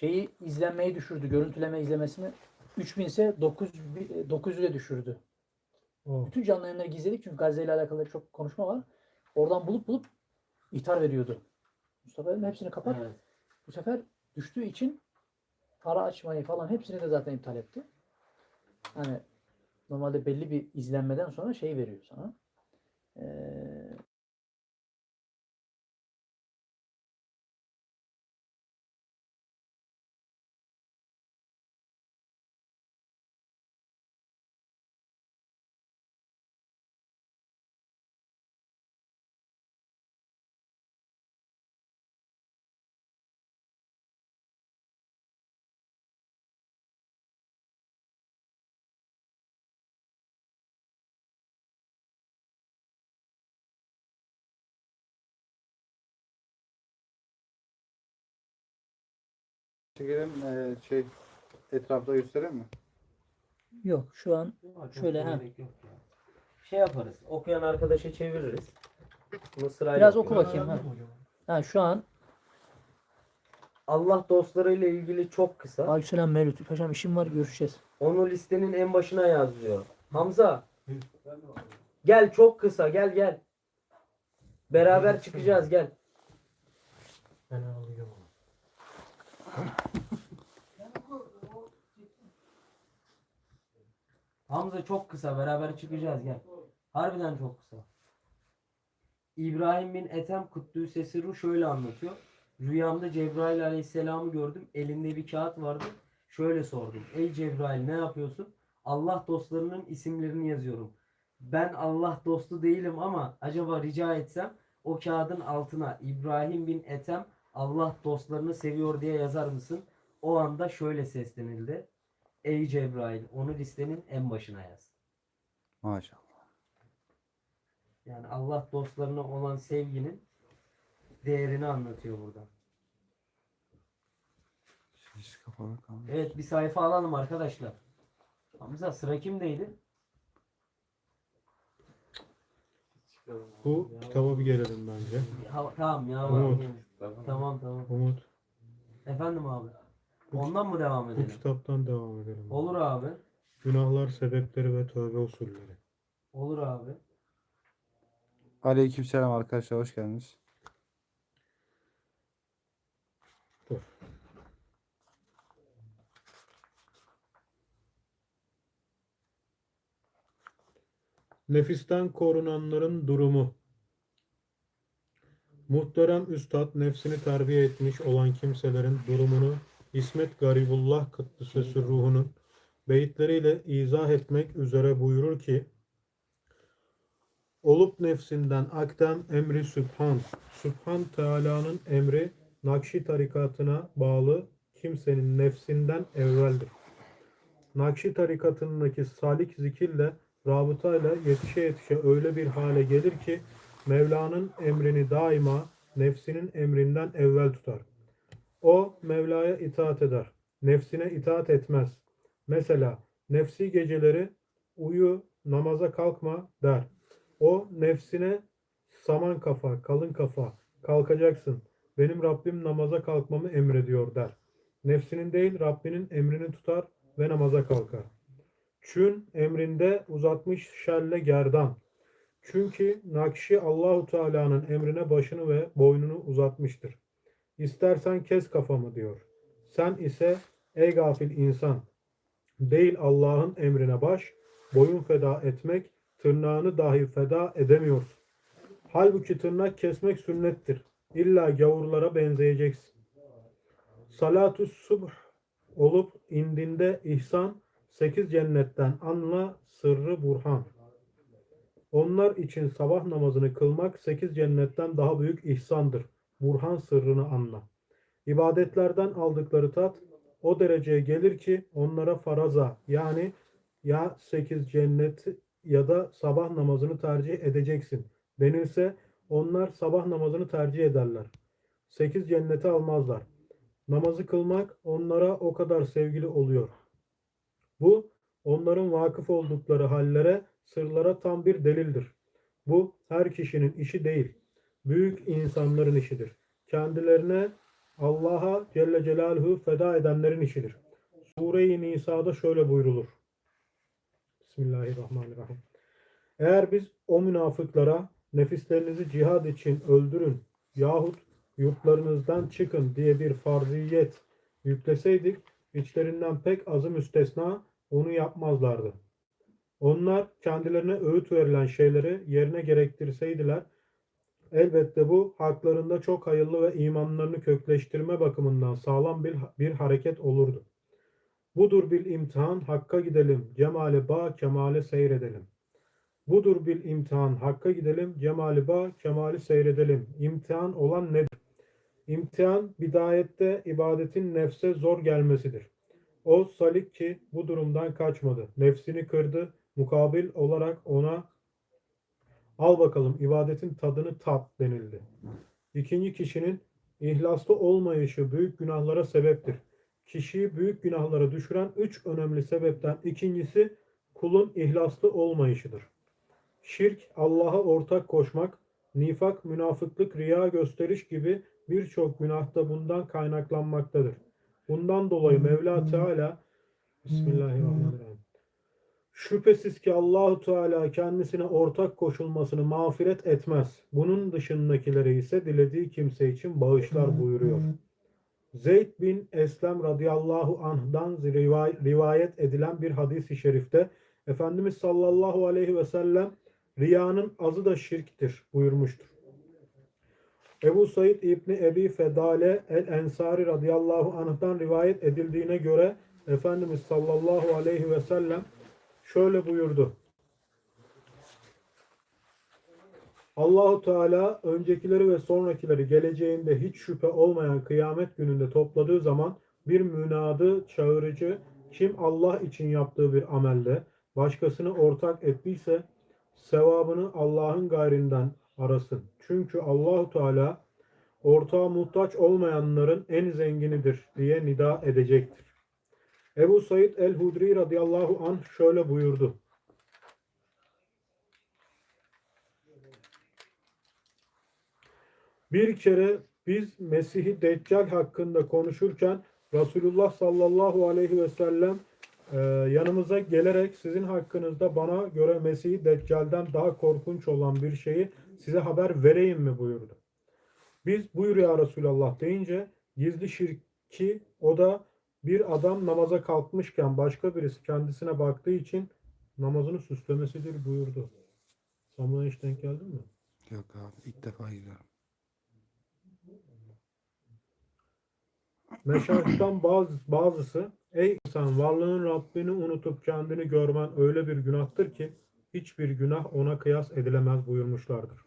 şeyi izlenmeyi düşürdü. Görüntüleme izlemesini 3000 ise 9 900'e düşürdü. O. Bütün canlı yayınları gizledik çünkü Gazze ile alakalı çok konuşma var. Oradan bulup bulup ihtar veriyordu. Mustafa dedim hepsini kapat. Evet. Bu sefer düştüğü için para açmayı falan hepsini de zaten iptal etti. Hani normalde belli bir izlenmeden sonra şey veriyor sana. Ee, Çekelim eee, şey etrafta gösterelim mi? yok şu an Yok, Şöyle, ha. gerek yok ya. Şey yaparız. Okuyan arkadaşa çeviririz. Bunu sırayla Biraz okuyalım. oku bakayım. Ha. ha şu an Allah dostlarıyla ilgili çok kısa. Aleykümselam Mevlüt. Paşam işim var görüşeceğiz. Onu listenin en başına yaz diyor. Hamza. Gel çok kısa gel gel. Beraber çıkacağız gel. Ben alıyorum. Hamza çok kısa beraber çıkacağız gel. Harbiden çok kısa. İbrahim bin Ethem Kuddüs'e Ruh şöyle anlatıyor. Rüyamda Cebrail aleyhisselamı gördüm. Elinde bir kağıt vardı. Şöyle sordum. Ey Cebrail ne yapıyorsun? Allah dostlarının isimlerini yazıyorum. Ben Allah dostu değilim ama acaba rica etsem o kağıdın altına İbrahim bin Ethem Allah dostlarını seviyor diye yazar mısın? O anda şöyle seslenildi. Ey Cebrail onu listenin en başına yaz. Maşallah. Yani Allah dostlarına olan sevginin değerini anlatıyor burada. Hiç kapalı kalmış. Evet bir sayfa alalım arkadaşlar. Hamza sıra kimdeydi? Bu kitaba bir gelelim bence. Ha, tamam ya. Umut. Tamam tamam. Umut. Efendim abi. Ondan mı devam Bu edelim? kitaptan devam edelim. Olur abi. Günahlar, sebepleri ve tövbe usulleri. Olur abi. Aleykümselam arkadaşlar hoş geldiniz. Dur. Nefisten korunanların durumu. Muhterem Üstad nefsini terbiye etmiş olan kimselerin durumunu İsmet Garibullah Kıddüs'ü ruhunun beyitleriyle izah etmek üzere buyurur ki Olup nefsinden akdem emri Sübhan. Sübhan Teala'nın emri Nakşi tarikatına bağlı kimsenin nefsinden evveldir. Nakşi tarikatındaki salik zikirle, rabıtayla yetişe yetişe öyle bir hale gelir ki Mevla'nın emrini daima nefsinin emrinden evvel tutar. O Mevla'ya itaat eder. Nefsine itaat etmez. Mesela nefsi geceleri uyu namaza kalkma der. O nefsine saman kafa, kalın kafa, kalkacaksın. Benim Rabbim namaza kalkmamı emrediyor der. Nefsinin değil Rabbinin emrini tutar ve namaza kalkar. Çün emrinde uzatmış şelle gerdan. Çünkü Nakşi Allahu Teala'nın emrine başını ve boynunu uzatmıştır. İstersen kes kafamı diyor. Sen ise ey gafil insan değil Allah'ın emrine baş, boyun feda etmek, tırnağını dahi feda edemiyorsun. Halbuki tırnak kesmek sünnettir. İlla gavurlara benzeyeceksin. Salatü subh olup indinde ihsan, sekiz cennetten anla sırrı burhan. Onlar için sabah namazını kılmak sekiz cennetten daha büyük ihsandır. Burhan sırrını anla. İbadetlerden aldıkları tat o dereceye gelir ki onlara faraza yani ya sekiz cennet ya da sabah namazını tercih edeceksin denilse onlar sabah namazını tercih ederler. Sekiz cenneti almazlar. Namazı kılmak onlara o kadar sevgili oluyor. Bu onların vakıf oldukları hallere, sırlara tam bir delildir. Bu her kişinin işi değil. Büyük insanların işidir. Kendilerine Allah'a Celle Celaluhu feda edenlerin işidir. Sure-i Nisa'da şöyle buyrulur. Bismillahirrahmanirrahim. Eğer biz o münafıklara nefislerinizi cihad için öldürün yahut yurtlarınızdan çıkın diye bir farziyet yükleseydik içlerinden pek azı müstesna onu yapmazlardı. Onlar kendilerine öğüt verilen şeyleri yerine gerektirseydiler elbette bu haklarında çok hayırlı ve imanlarını kökleştirme bakımından sağlam bir, bir hareket olurdu. Budur bil imtihan hakka gidelim cemale ba kemale seyredelim. Budur bil imtihan hakka gidelim cemali ba kemali seyredelim. İmtihan olan nedir? İmtihan bidayette ibadetin nefse zor gelmesidir. O salik ki bu durumdan kaçmadı. Nefsini kırdı. Mukabil olarak ona al bakalım ibadetin tadını tat denildi. İkinci kişinin ihlaslı olmayışı büyük günahlara sebeptir. Kişiyi büyük günahlara düşüren üç önemli sebepten ikincisi kulun ihlaslı olmayışıdır. Şirk, Allah'a ortak koşmak, nifak, münafıklık, riya gösteriş gibi birçok günahta bundan kaynaklanmaktadır. Bundan dolayı Mevla Teala Bismillahirrahmanirrahim. Şüphesiz ki Allahu Teala kendisine ortak koşulmasını mağfiret etmez. Bunun dışındakileri ise dilediği kimse için bağışlar buyuruyor. Zeyd bin Eslem radıyallahu anh'dan rivay- rivayet edilen bir hadis-i şerifte Efendimiz sallallahu aleyhi ve sellem riyanın azı da şirktir buyurmuştur. Ebu Said İbni Ebi Fedale el-Ensari radıyallahu anh'tan rivayet edildiğine göre Efendimiz sallallahu aleyhi ve sellem şöyle buyurdu. Allahu Teala öncekileri ve sonrakileri geleceğinde hiç şüphe olmayan kıyamet gününde topladığı zaman bir münadı çağırıcı kim Allah için yaptığı bir amelde başkasını ortak ettiyse sevabını Allah'ın gayrinden arasın. Çünkü Allahu Teala ortağa muhtaç olmayanların en zenginidir diye nida edecektir. Ebu Said el-Hudri radıyallahu anh şöyle buyurdu. Bir kere biz Mesih-i Deccal hakkında konuşurken Resulullah sallallahu aleyhi ve sellem e, yanımıza gelerek sizin hakkınızda bana göre Mesih-i Deccal'den daha korkunç olan bir şeyi size haber vereyim mi buyurdu. Biz buyur ya Resulallah deyince gizli şirki o da bir adam namaza kalkmışken başka birisi kendisine baktığı için namazını süslemesidir buyurdu. Buna hiç denk geldin mi? Yok abi ilk defa gidiyorum. Meşayihtan bazı, bazısı ey insan varlığın Rabbini unutup kendini görmen öyle bir günahtır ki hiçbir günah ona kıyas edilemez buyurmuşlardır.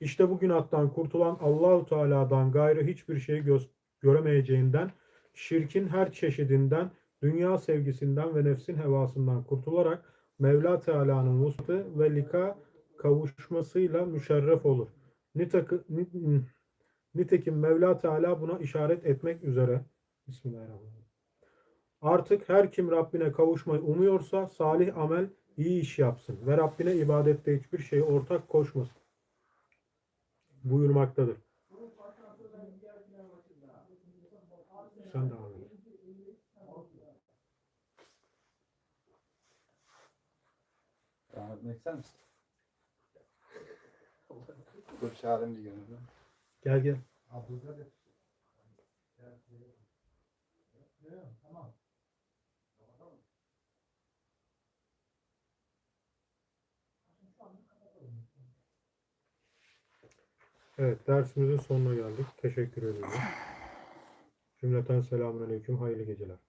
İşte bu günahtan kurtulan Allahu Teala'dan gayrı hiçbir şey göz, göremeyeceğinden şirkin her çeşidinden, dünya sevgisinden ve nefsin hevasından kurtularak Mevla Teala'nın vuslatı ve lika kavuşmasıyla müşerref olur. Nitakı, ni- nitekim Mevla Teala buna işaret etmek üzere. Bismillahirrahmanirrahim. Artık her kim Rabbine kavuşmayı umuyorsa salih amel iyi iş yapsın ve Rabbine ibadette hiçbir şeye ortak koşmasın. Buyurmaktadır. Sen devam et. Devam etmek ister misin? Dur çağırayım bir gün. Gel gel. Evet dersimizin sonuna geldik. Teşekkür ediyorum. Cümleten selamun aleyküm. Hayırlı geceler.